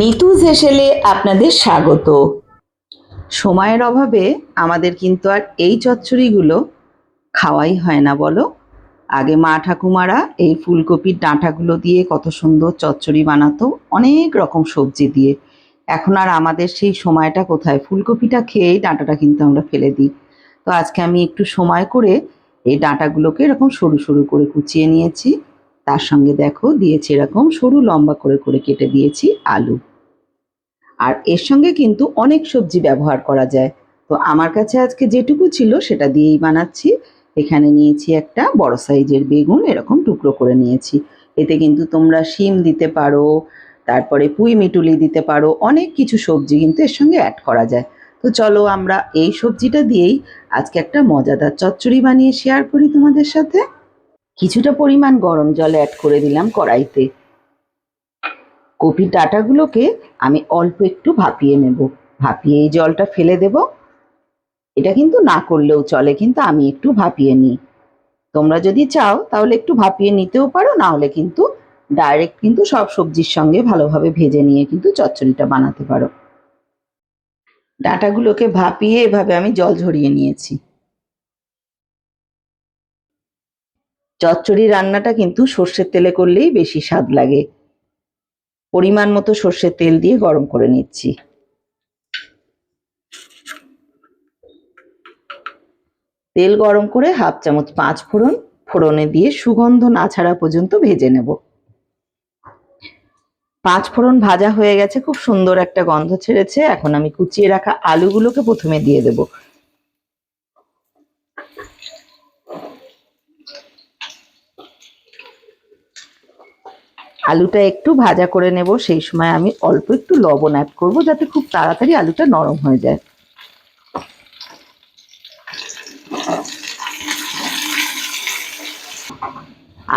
নিতুজ হেসেলে আপনাদের স্বাগত। সময়ের অভাবে আমাদের কিন্তু আর এই চচ্চড়িগুলো খাওয়াই হয় না, বলো? আগে মা ঠাকুমারা এই ফুলকপির ডাঁটাগুলো দিয়ে কত সুন্দর চচ্চড়ি বানাতো, অনেক রকম সবজি দিয়ে। এখন আর আমাদের সেই সময়টা কোথায়? ফুলকপিটা খেয়েই ডাঁটাটা কিন্তু আমরা ফেলে দিই। তো আজকে আমি একটু সময় করে এই ডাঁটাগুলোকে এরকম সরু সরু করে কুচিয়ে নিয়েছি। তার সঙ্গে দেখো দিয়েছি এরকম সরু লম্বা করে করে কেটে দিয়েছি আলু। আর এর সঙ্গে কিন্তু অনেক সবজি ব্যবহার করা যায়। তো আমার কাছে আজকে যেটুকু ছিল সেটা দিয়েই বানাচ্ছি। এখানে নিয়েছি একটা বড় সাইজের বেগুন, এরকম টুকরো করে নিয়েছি। এতে কিন্তু তোমরা শিম দিতে পারো, তারপরে পুঁই মিটুলি দিতে পারো, অনেক কিছু সবজি কিন্তু এর সঙ্গে অ্যাড করা যায়। তো চলো আমরা এই সবজিটা দিয়েই আজকে একটা মজাদার চচ্চড়ি বানিয়ে শেয়ার করি তোমাদের সাথে। কিছুটা পরিমাণ গরম জল অ্যাড করে দিলাম কড়াইতে। কপির ডাঁটাগুলোকে আমি অল্প একটু ভাপিয়ে নেব। ভাপিয়ে এই জলটা ফেলে দেব। এটা কিন্তু না করলেও চলে, কিন্তু আমি একটু ভাপিয়ে নিই। তোমরা যদি চাও তাহলে একটু ভাপিয়ে নিতেও পারো, না হলে কিন্তু ডাইরেক্ট কিন্তু সব সবজির সঙ্গে ভালোভাবে ভেজে নিয়ে কিন্তু চচ্চড়িটা বানাতে পারো। ডাঁটাগুলোকে ভাপিয়ে এভাবে আমি জল ঝরিয়ে নিয়েছি। চচ্চড়ি রান্নাটা কিন্তু সর্ষের তেলে করলেই বেশি স্বাদ লাগে। পরিমাণ মতো সর্ষের তেল দিয়ে গরম করে নিচ্ছি। তেল গরম করে হাফ চামচ পাঁচ ফোড়ন, ফোড়নে দিয়ে সুগন্ধ না ছাড়া পর্যন্ত ভেজে নেব। পাঁচ ফোড়ন ভাজা হয়ে গেছে, খুব সুন্দর একটা গন্ধ ছেড়েছে। এখন আমি কুচিয়ে রাখা আলুগুলোকে প্রথমে দিয়ে দেব। আলুটা একটু ভাজা করে নেব, সেই সময় আমি অল্প একটু লবণ অ্যাড করব যাতে খুব তাড়াতাড়ি আলুটা নরম হয়ে যায়।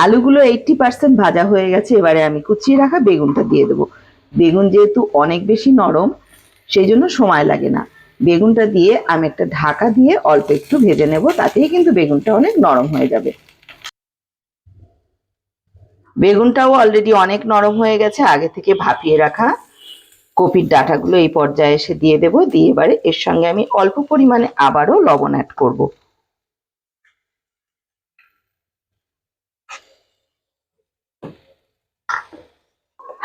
আলুগুলো এইটটি পার্সেন্ট ভাজা হয়ে গেছে, এবারে আমি কুচিয়ে রাখা বেগুনটা দিয়ে দেবো। বেগুন যেহেতু অনেক বেশি নরম, সেই জন্য সময় লাগে না। বেগুনটা দিয়ে আমি একটা ঢাকা দিয়ে অল্প একটু ভেজে নেব, তাতেই কিন্তু বেগুনটা অনেক নরম হয়ে যাবে। বেগুনটাও অলরেডি অনেক নরম হয়ে গেছে, আগে থেকে ভাপিয়ে রাখা কপির ডাটাগুলো এই পর্যায়ে এসে দিয়ে দেব, দিয়ে এবারে এর সঙ্গে আমি অল্প পরিমাণে আবারও লবণ অ্যাড করব।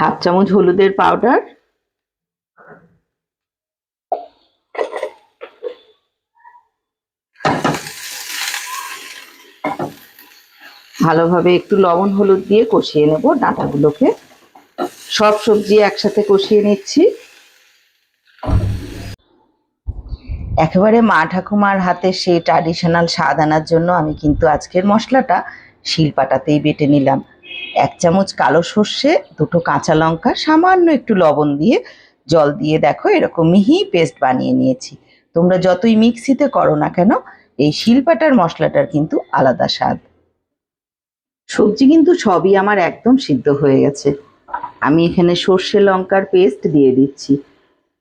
হাফ চামচ হলুদের পাউডার ভালোভাবে একটু লবণ হলুদ দিয়ে কষিয়ে নেব ডাঁটাগুলোকে। সব সবজি একসাথে কষিয়ে নিচ্ছি। একেবারে মা ঠাকুমার হাতে সেই ট্র্যাডিশনাল স্বাদ আনার জন্য আমি কিন্তু আজকের মশলাটা শিলপাটাতেই বেটে নিলাম। এক চামচ কালো সর্ষে, দুটো কাঁচা লঙ্কা, সামান্য একটু লবণ দিয়ে জল দিয়ে দেখো এরকম মিহি পেস্ট বানিয়ে নিয়েছি। তোমরা যতই মিক্সিতে করো না কেন, এই শিলপাটার মশলাটার কিন্তু আলাদা স্বাদ। সবজি কিন্তু সবই আমার একদম সিদ্ধ হয়ে গেছে। আমি এখানে সর্ষে লঙ্কার পেস্ট দিয়ে দিচ্ছি।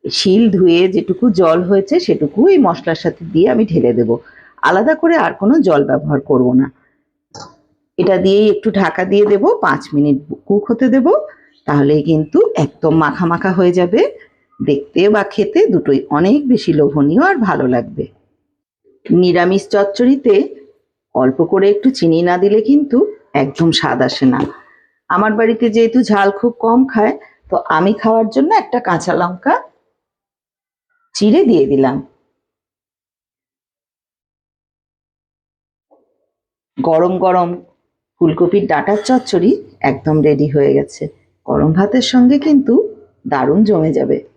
শিল ধুয়ে যেটুকু জল হয়েছে সেটুকু এই মশলার সাথে দিয়ে আমি ঢেলে দেব। আলাদা করে আর কোনো জল ব্যবহার করব না। এটা দিয়েই একটু ঢাকা দিয়ে দেব, পাঁচ মিনিট কুক হতে দেব তাহলেই কিন্তু একদম মাখা মাখা হয়ে যাবে। দেখতে বা খেতে দুটোই অনেক বেশি লোভনীয় আর ভালো লাগবে। নিরামিষ চচ্চড়িতে অল্প করে একটু চিনি না দিলে কিন্তু একদম স্বাদ আসে না। আমার বাড়িতে যেহেতু ঝাল খুব কম খায়, তো আমি খাওয়ার জন্য একটা কাঁচা লঙ্কা চিড়ে দিয়ে দিলাম। গরম গরম ফুলকপির ডাঁটার চচ্চড়ি একদম রেডি হয়ে গেছে। গরম ভাতের সঙ্গে কিন্তু দারুণ জমে যাবে।